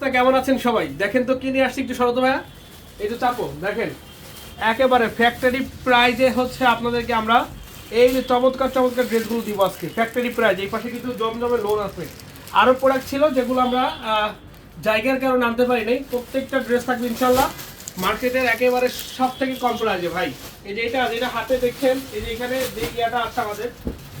তা কেমন আছেন সবাই? দেখেন তো কি নিয়ে আসছি একটু শরত ভাইয়া। এই তো চাপো দেখেন, একেবারে ফ্যাক্টরি প্রাইজে হচ্ছে আপনাদেরকে আমরা এই যে চমৎকার চমৎকার ড্রেসগুলো দিব আজকে। ফ্যাক্টরি প্রাইজ এই পাশে কিন্তু জমজমে লোন আছে। আরও প্রোডাক্ট ছিল যেগুলো আমরা জায়গার কারণে আনতে পারি নাই। প্রত্যেকটা ড্রেস থাকবে ইনশাল্লাহ মার্কেটের একেবারে সব থেকে কম প্রাইজে ভাই। এই যে এটা, যেটা হাতে দেখছেন, এই যে এখানে যে ইয়াটা আছে আমাদের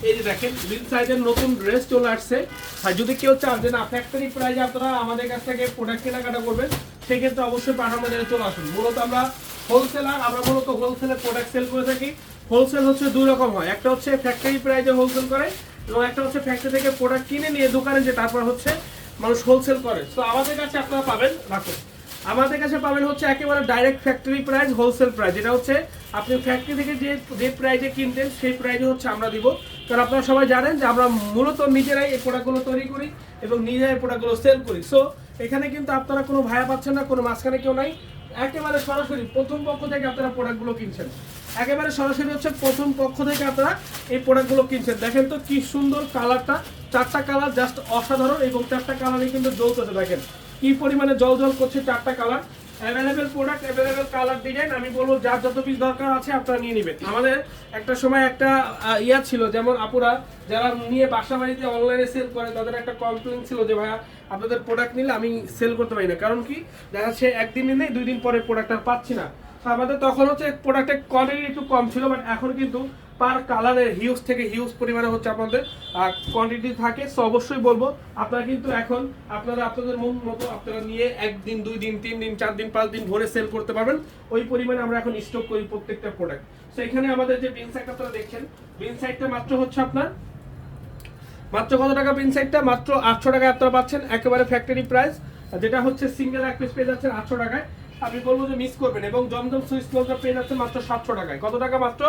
এই যে দেখেন বিন সাইজের নতুন ড্রেস চলে আসছে। আর যদি কেউ চান যে না ফ্যাক্টরি প্রাইজে আপনারা আমাদের কাছ থেকে প্রোডাক্ট কেনাকাটা করবেন, সেক্ষেত্রে অবশ্যই পাঠানো বাজারে চলে আসুন। মূলত আমরা হোলসেলার আমরা মূলত হোলসেলে প্রোডাক্ট সেল করে থাকি। হোলসেল হচ্ছে দুই রকম হয়। একটা হচ্ছে ফ্যাক্টরি প্রাইজে হোলসেল করে, এবং একটা হচ্ছে ফ্যাক্টরি থেকে প্রোডাক্ট কিনে নিয়ে দোকানে যে তারপর হচ্ছে মানুষ হোলসেল করে। তো আমাদের কাছে আপনারা পাবেন, রাখুন। আমাদের কাছে পাবেন হচ্ছে একেবারে direct factory price wholesale price এটা হচ্ছে আপনি ফ্যাক্টরি থেকে যে যে প্রাইজে কিনতেন, সেই প্রাইজে হচ্ছে আমরা দিব। কারণ আপনারা সবাই জানেন যে আমরা মূলত নিজেরাই এই প্রোডাক্টগুলো তৈরি করি এবং নিজেরাই প্রোডাক্টগুলো সেল করি। সো এখানে কিন্তু আপনারা কোনো ভায়া পাচ্ছেন না, কোনো মাঝখানে কেউ নাই। একেবারে সরাসরি প্রথম পক্ষ থেকে আপনারা প্রোডাক্টগুলো কিনছেন। একেবারে সরাসরি হচ্ছে প্রথম পক্ষ থেকে আপনারা এই প্রোডাক্টগুলো কিনছেন। দেখেন তো কি সুন্দর কালারটা। চারটা কালার জাস্ট অসাধারণ এবং চারটা কালারই কিন্তু জল জ্বলতেছে দেখেন কি পরিমাণে জল জল করছে চারটা colour. Available product available colour design আমি বলব যার যত পিস দরকার আছে আপনারা নিয়ে নেবেন। আমাদের একটা সময় একটা ইয়া ছিল, যেমন আপুরা যারা নিয়ে বাসা বাড়িতে অনলাইনে সেল করে, তাদের একটা কমপ্লেন ছিল যে, ভাইয়া, আপনাদের প্রোডাক্ট নিলে আমি সেল করতে পারি না। কারণ কি? দেখা যাচ্ছে একদিন নিলে দুই দিন পরে প্রোডাক্ট আর পাচ্ছি না। আমাদের তখন হচ্ছে প্রোডাক্টের কোয়ান্টিটি একটু কম ছিল বাট এখন কিন্তু পার কালারের হিউজ থেকে হিউজ পরিমাণে হচ্ছে আপনাদের কোয়ান্টিটি থাকে সো অবশ্যই বলব, আপনারা কিন্তু এখন আপনারা আপনাদের মন মতো আপনারা নিয়ে একদিন, দুই দিন, তিন দিন, চার দিন, পাঁচ দিন ভরে সেল করতে পারবেন, ওই পরিমাণে আমরা এখন স্টক করি প্রত্যেকটা প্রোডাক্ট সো এখানে আমাদের যে বিন সাইড আপনারা দেখছেন বিন সাইডটা মাত্র হচ্ছে আপনার, মাত্র কত টাকা প্রিন্ট সাইডটা মাত্র আটশো টাকায় আপনারা পাচ্ছেন, একেবারে ফ্যাক্টরি প্রাইস যেটা হচ্ছে সিঙ্গেল এক পিস পেয়ে যাচ্ছেন আটশো টাকায়। আমি বলব যে মিস করবেন এবং জমজম সুইচ লোনটা পেয়ে যাচ্ছেন মাত্র সাতশো টাকায়। কত টাকা মাত্র?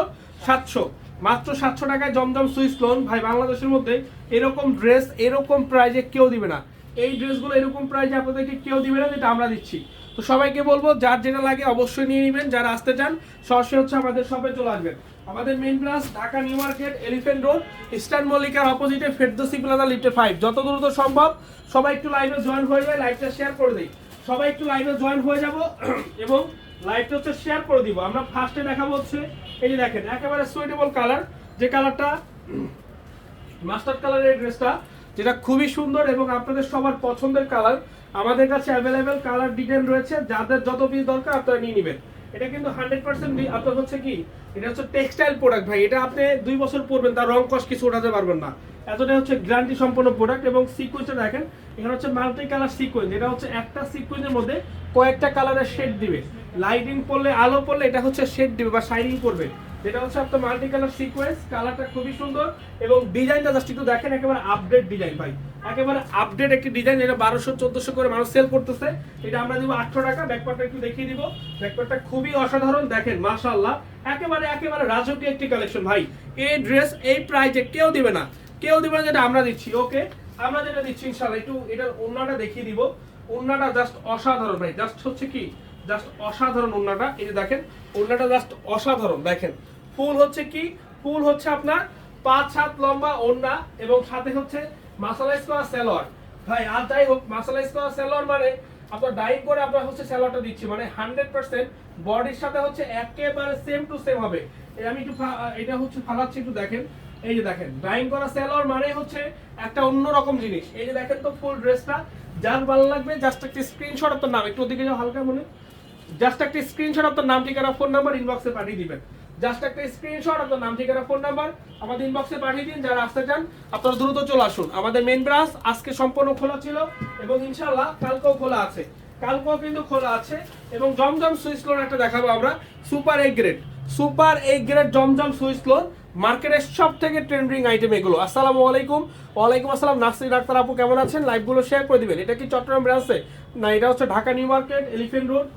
সাতশো। মাত্র সাতশো টাকায় জমজম সুইচ লোন ভাই, বাংলাদেশের মধ্যে এরকম ড্রেস এরকম প্রাইজে কেউ দিবে না। এই ড্রেসগুলো এরকম প্রাইজে আপনাদেরকে কেউ দিবে না, যেটা আমরা দিচ্ছি। তো সবাইকে বলব, যার যেটা লাগে অবশ্যই নিয়ে নেবেন। যারা আসতে চান, সরাসরি হচ্ছে আমাদের শপে চলে আসবেন। আমাদের main branch Dhaka new market elephant road eastern মল্লিকার অপোজিটে ফেরদোসি প্লাজা লিফটে ফাইভ যত দ্রুত সম্ভব, সবাই একটু লাইভে জয়েন হয়ে যায় লাইভটা শেয়ার করে দিই। সবাই একটু লাইভে জয়েন হয়ে যাব এবং লাইভটা হচ্ছে শেয়ার করে দিব। আমরা ফার্স্টে দেখাবো হচ্ছে, এই যে দেখেন, একেবারে সুইটেবল কালার যে কালারটা মাস্টার কালারের ড্রেসটা যেটা খুবই সুন্দর এবং আপনাদের সবার পছন্দের কালার আমাদের কাছে অ্যাভেলেবেল কালার ডিজাইন রয়েছে, যাদের যত পিস দরকার আপনারা নিয়ে নেবেন। এটা কিন্তু হান্ড্রেড পার্সেন্ট আপনার হচ্ছে কি, এটা হচ্ছে টেক্সটাইল প্রোডাক্ট ভাই। এটা আপনি দুই বছর পরবেন, তার রং কষ কিছু ওঠাতে পারবেন না। এতটা হচ্ছে গ্যারান্টি সম্পন্ন প্রোডাক্ট এবং সিকুয়েন্সটা দেখেন, এখানে হচ্ছে মাল্টি কালার সিকুয়েন্স এটা হচ্ছে একটা সিকুয়েন্সের মধ্যে কয়েকটা কালারের শেড দিবে। লাইটিং পড়লে আলো পড়লে এটা হচ্ছে শেড দিবে বা শাইনিং করবে। যেটা হচ্ছে আপনার মাল্টি কালার সিকোয়েন্স কালারটা খুবই সুন্দর এবং ডিজাইনটা জাস্ট একটু দেখেন, একেবারে আপডেট ডিজাইন ভাই। একেবারে আপডেট একটি ডিজাইন যেটা বারোশো, চোদ্দশো করে মানুষ সেল করতেছে। এটা আমরা দিব আটশো টাকা ব্যাকপারটা একটু দেখিয়ে দিব। ব্যাকপারটা খুবই অসাধারণ, দেখেন, মাশাআল্লাহ। একেবারে একেবারে রাজকীয় একটি কালেকশন ভাই। এই ড্রেস এই প্রাইজে কেউ দিবে না। কেউ দিবে না, যেটা আমরা দিচ্ছি ওকে আমরা যেটা দিচ্ছি ইনশাল্লাহ একটু এটার ওন্নাটা দেখিয়ে দিব। ওন্নাটা জাস্ট অসাধারণ ভাই। জাস্ট হচ্ছে কি জাস্ট অসাধারণ ওড়নাটা এই যে দেখেন ওড়নাটা জাস্ট অসাধারণ। দেখেন, ফুল হচ্ছে কি? ফুল হচ্ছে আপনার পাঁচ, সাত লম্বা ওড়না এবং সাথে হচ্ছে মাসালাইজ করা সেলোয়ার ভাই, আর যাই হোক মাসালাইজ করা সেলোয়ার মানে আপনার ডাইং করে আপনার হচ্ছে সেলোয়ারটা দিচ্ছি। মানে হান্ড্রেড পার্সেন্ট বডির সাথে হচ্ছে একেবারে সেম টু সেম হবে। আমি একটু এটা হচ্ছে ফালাচ্ছি, একটু দেখেন। এই যে দেখেন ড্রাইং করা সেলোয়ার মানে হচ্ছে একটা অন্যরকম জিনিস। এই যে দেখেন তো ফুল ড্রেসটা যার ভালো লাগবে, জাস্ট একটা স্ক্রিনশট আপনার নাম। একটু ওদিকে যাও, হালকা মনে। জাস্ট একটা স্ক্রিনশট আপনার নাম, ঠিকানা ফোন নাম্বার ইনবক্সে পাঠিয়ে দিবেন। জাস্ট একটা স্ক্রিনশট আপনার নাম, ঠিকানা ফোন নাম্বার আমাদের ইনবক্সে পাঠিয়ে দিন, যারা আসতে চান, আপনারা দ্রুত চলে আসুন। আমাদের মেন ব্রাঞ্চ আজকে সম্পূর্ণ খোলা ছিল এবং ইনশাআল্লাহ কালকেও খোলা আছে। কালকেও কিন্তু খোলা আছে এবং জমজম সুইচ লোন একটা দেখাবো আমরা। Super A grade super A grade Zamzam Swiss lawn মার্কেটের সব থেকে ট্রেন্ডিং আইটেম এগুলো। আসসালামু আলাইকুম। ওয়ালাইকুম আসসালাম। নাসরি ডাক্তার আপু কেমন আছেন? লাইভগুলো শেয়ার করে দিবেন। এটা কি চট্টগ্রাম ব্রাঞ্চে না, এটা হচ্ছে Dhaka new market elephant road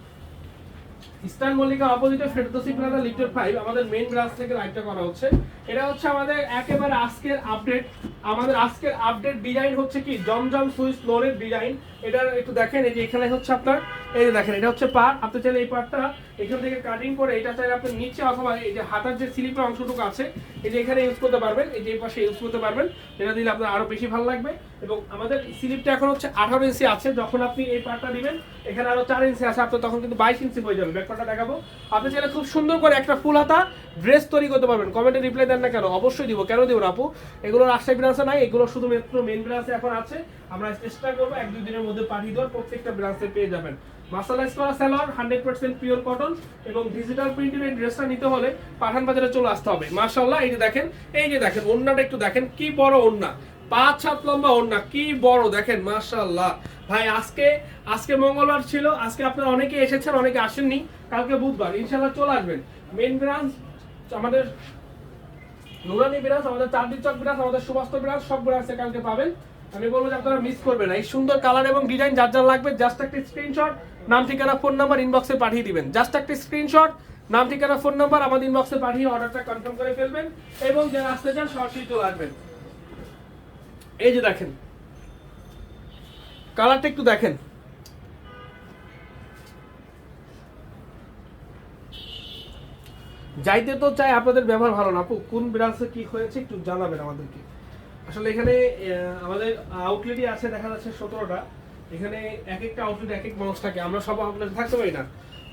eastern Mallika অপোজিটে ফেরদোসি প্লাজা লিফটের ফাইভ, আমাদের মেন ব্রাঞ্চ থেকে লাইভটা করা হচ্ছে। এটা হচ্ছে আমাদের একেবারে আজকের আপডেট আমাদের আজকের আপডেট ডিজাইন হচ্ছে কি? জমজম সুইচ ফ্লোরের ডিজাইন এটা একটু দেখেন, এই যে এখানে হচ্ছে আপনার, এই যে দেখেন, এটা হচ্ছে পার আপনি চাইলে এই পার্টটা এখান থেকে কাটিং করে এটা চাইলে আপনি নিচে অথবা এই যে হাতার যে স্লিপের অংশটুকু আছে, এই যে এখানে ইউজ করতে পারবেন, এই যে এই পাশে ইউজ করতে পারবেন, এটা দিলে আপনার আরও বেশি ভালো লাগবে। এবং আমাদের স্লিপটা এখন হচ্ছে আঠারো ইঞ্চি আছে, যখন আপনি এই পার্টটা দিবেন, এখানে আরও চার ইঞ্চি আছে, আপনার তখন কিন্তু বাইশ ইঞ্চি হয়ে যাবে। ব্যাকপার্টটা দেখাবো। আপনি চাইলে খুব সুন্দর করে একটা ফুল হাতা ড্রেস তৈরি করতে পারবেন। কমেন্টে রিপ্লাই দেন না কেন? অবশ্যই দিব। কেন দিব আপু? এগুলো রাজশাহী ব্রাঞ্চে নাই, এগুলো শুধুমাত্র মেন ব্রাঞ্চে এখন আছে। আমরা চেষ্টা করব এক, দুই দিনের মধ্যে পাঠিয়ে দেওয়ার। প্রত্যেকটা ব্রাঞ্চে পেয়ে যাবেন। মাসালাইজ করা salwar hundred percent pure cotton এবং ডিজিটাল প্রিন্টের ড্রেসটা নিতে হলে পাঠান বাজারে চলে আসতে হবে। মাশাল্লাহ এই যে দেখেন, এই যে দেখেন ওন্নাটা একটু দেখেন, কি বড় ওন্না পাঁচ, সাত লম্বা ওন্না কি বড়, দেখেন মাশাল্লাহ ভাই, আজকে আজকে মঙ্গলবার ছিল, আজকে আপনারা অনেকে এসেছেন, অনেকে আসেননি। কালকে বুধবার ইনশাল্লাহ চলে আসবেন। মেন ব্রাঞ্চ আমাদের নুরানি ব্রাঞ্চ আমাদের চারদিক চক ব্রাঞ্চ আমাদের সুবাস্ত ব্রাঞ্চ সব ব্রাঞ্চে কালকে পাবেন। আমি বলব যে আপনারা মিস করবেন না। এই সুন্দর কালার এবং ডিজাইন যার যার লাগবে জাস্ট একটা স্ক্রিনশট নাম, ঠিকানা ফোন নাম্বার ইনবক্সে পাঠিয়ে দিবেন। জাস্ট একটা স্ক্রিনশট নাম, ঠিকানা ফোন নাম্বার আমাদের ইনবক্সে পাঠিয়ে অর্ডারটা কনফার্ম করে ফেলবেন এবং যারা আসতে চান সরাসরি চলে আসবেন। এই যে দেখেন কালারটা একটু দেখেন। যাইতে তো চাই আপনাদের ব্যবহার ভালো না। আপু, কোন ব্রাঞ্চে কি হয়েছে একটু জানাবেন আমাদেরকে। আসলে এখানে আমাদের আউটলেটই আছে, দেখা যাচ্ছে সতেরোটা। এখানে এক একটা আউটলেট এক এক মানুষ থাকে। আমরা সব আউটলেটে থাকতে পারি না।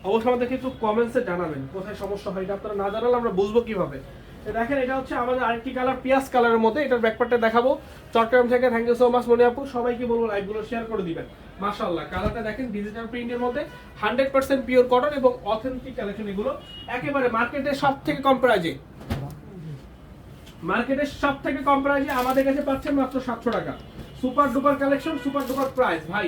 অবশ্যই আমাদেরকে একটু কমেন্টসে জানাবেন, কোথায় সমস্যা হয়, এটা আপনারা না জানালে আমরা বুঝব কীভাবে। দেখেন, এটা হচ্ছে আমাদের আরেকটি কালার, পিয়াজ কালারের মধ্যে। এটার ব্যাকপার্টটা দেখাবো। চট্টগ্রাম থেকে থ্যাংক ইউ সো মাচ মনে আপু সবাইকে বলব লাইভগুলো শেয়ার করে দিবেন। মাশাআল্লাহ, কালারটা দেখেন ডিজিটাল প্রিন্টের মধ্যে। হান্ড্রেড পার্সেন্ট পিওর কটন এবং অথেন্টিক কালেকশন এগুলো। একেবারে মার্কেটে সব থেকে কম প্রাইজে মার্কেটের সব থেকে কম প্রাইসে আমাদের কাছে পাচ্ছেন মাত্র সাতশো টাকা। Super duper collection super duper price ভাই,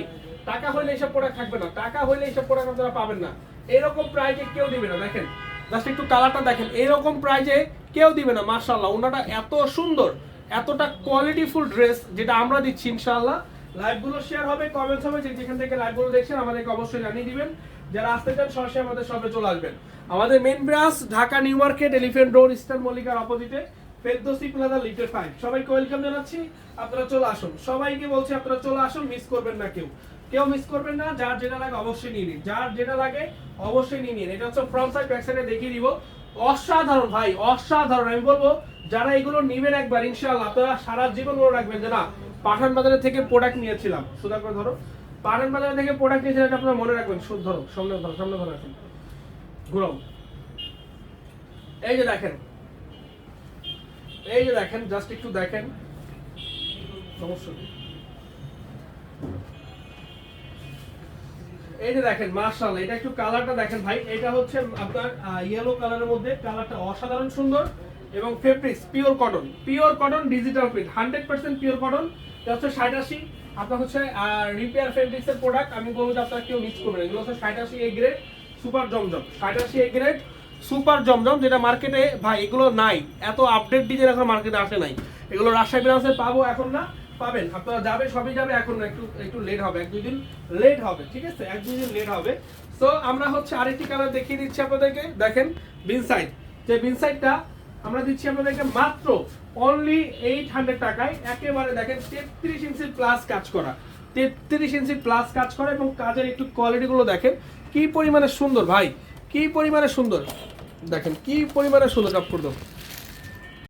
টাকা হইলে এইসব প্রোডাক্ট থাকবে না। টাকা হইলে এইসব প্রোডাক্ট আপনারা পাবেন না। এরকম প্রাইজে কেউ দিবে না। দেখেন জাস্ট একটু কালারটা দেখেন। এরকম প্রাইজে কেউ দিবে না মার্শাল্লাহ ওনাটা এত সুন্দর, এতটা কোয়ালিটিফুল ড্রেস যেটা আমরা দিচ্ছি, ইনশাআল্লাহ। লাইভগুলো শেয়ার হবে কমেন্টস হবে যেখান থেকে লাইভগুলো দেখছেন আমাদেরকে অবশ্যই জানিয়ে দিবেন। যারা আসতে চান, সরাসরি আমাদের সবে চলে আসবেন। আমাদের main branch Dhaka new market elephant road eastern মল্লিকার অপোজিটে ফেরদৌসি প্লাজা লিটার ফাইভ সবাইকে ওয়েলকাম জানাচ্ছি। আপনারা চলে আসুন। সবাইকে বলছি, আপনারা চলে আসুন মিস করবেন না কেউ। কেউ মিস করবেন না, যার যেটা লাগে অবশ্যই নিয়ে নিন। যার যেটা লাগে অবশ্যই নিয়ে নিন। এটা হচ্ছে ফ্রন্ট সাইড ব্যাক সাইডে দেখিয়ে দিব। অসাধারণ ভাই, অসাধারণ। আমি বলব, যারা এগুলো নিবেন একবার, ইনশাআল্লাহ, আপনারা সারা জীবন মনে রাখবেন যে না, পাঠান বাজারের থেকে প্রোডাক্ট নিয়েছিলাম। সুদা করে ধরো। পাঠান বাজার থেকে প্রোডাক্ট নিয়েছিলাম, এটা আপনারা মনে রাখবেন। শুধু ধরো, সামনে ধরো সামনে ধরো এখন। ঘুরাও। এই যে দেখেন। এই যে দেখেন জাস্ট একটু দেখেন। সমস্যা নেই। এই দেখেন মার্শাল এটা একটু কালারটা দেখেন ভাই। এটা হচ্ছে আপনার ইয়েলো কালারের মধ্যে কালারটা অসাধারণ সুন্দর এবং pure cotton pure cotton digital hundred pure cotton এটা হচ্ছে আপনার হচ্ছে রিপেয়ার প্রোডাক্ট আমি কেউ মিস। এগুলো হচ্ছে A grade super Zamzam A grade super Zamzam, যেটা মার্কেটে ভাই, এগুলো নাই। এত আপডেট ডিজাইন এখন মার্কেটে আসে নাই। এগুলো রাজশাহী পাবো এখন না। পাবেন। আপনারা যাবে, সবই যাবে। এখন একটু একটু লেট হবে। এক দুই দিন লেট হবে, ঠিক আছে? এক দুই দিন লেট হবে। সো আমরা হচ্ছে আরেকটি কালার দেখিয়ে দিচ্ছি আপনাদেরকে। দেখেন বিন সাইড যে বিন সাইডটা আমরা দিচ্ছি আপনাদেরকে মাত্র অনলি এইট হান্ড্রেড টাকায়। একেবারে দেখেন, তেত্রিশ ইঞ্চি প্লাস কাজ করা। তেত্রিশ ইঞ্চি প্লাস কাজ করা এবং কাজের একটু কোয়ালিটিগুলো দেখেন। কি পরিমাণে সুন্দর, ভাই? কি পরিমাণে সুন্দর? দেখেন, কি পরিমাণে সুন্দর কাপ করে দাও